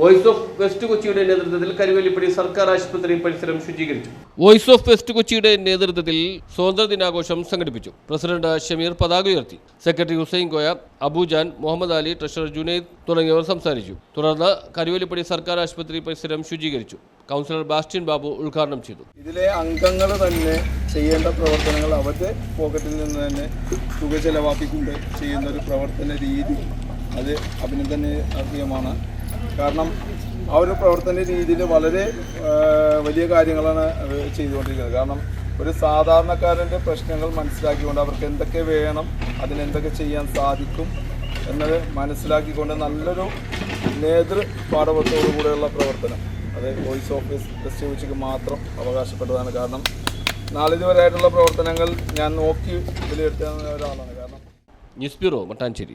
Voice of west കൊച്ചിയുടെ നേതൃത്വത്തിൽ കരുവല്ലിപ്പടി സർക്കാർ ആശുപത്രി പരിസരം ശുചീകരിച്ചു. വോയിസ് ഓഫ് വെസ്റ്റ് കൊച്ചിയുടെ നേതൃത്വത്തിൽ സ്വാതന്ത്ര്യ ദിനാഘോഷം സംഘടിപ്പിച്ചു. പ്രസിഡന്റ് ഷമീർ പതാക ഉയർത്തി. സെക്രട്ടറി ഹുസൈൻ കോയ അബുജാൻ മുഹമ്മദ് അലി ട്രഷറർ ജുനൈദ് തുടങ്ങിയവർ സംസാരിച്ചു. തുടർന്ന് കരുവല്ലിപ്പടി സർക്കാർ ആശുപത്രി പരിസരം ശുചീകരിച്ചു. കൗൺസിലർ ബാസ്റ്റിൻ ബാബു ഉദ്ഘാടനം ചെയ്തു. ഇതിലെ അംഗങ്ങൾ തന്നെ ചെയ്യേണ്ട പ്രവർത്തനങ്ങൾ അവരുടെ പോക്കറ്റിൽ നിന്ന് തന്നെ തുക ചെലവാക്കിക്കൊണ്ട് ചെയ്യുന്ന ഒരു പ്രവർത്തന രീതി അത് അഭിനന്ദനീയമാണ്. കാരണം ആ ഒരു പ്രവർത്തന രീതിയിൽ വളരെ വലിയ കാര്യങ്ങളാണ് ചെയ്തുകൊണ്ടിരിക്കുന്നത്. കാരണം ഒരു സാധാരണക്കാരന്റെ പ്രശ്നങ്ങൾ മനസ്സിലാക്കിക്കൊണ്ട് അവർക്ക് എന്തൊക്കെ വേണം അതിനെന്തൊക്കെ ചെയ്യാൻ സാധിക്കും എന്നത് മനസ്സിലാക്കിക്കൊണ്ട് നല്ലൊരു നേതൃ പാഠവത്തോടു കൂടെയുള്ള പ്രവർത്തനം. അത് വോയിസ് ഓഫീസ് ഉച്ചയ്ക്ക് മാത്രം അവകാശപ്പെട്ടതാണ്. കാരണം നാളിതുവരെയായിട്ടുള്ള പ്രവർത്തനങ്ങൾ ഞാൻ നോക്കി വിലയിരുത്തുന്ന ഒരാളാണ്. കാരണം ന്യൂസ് ബ്യൂറോ മട്ടാഞ്ചേരി.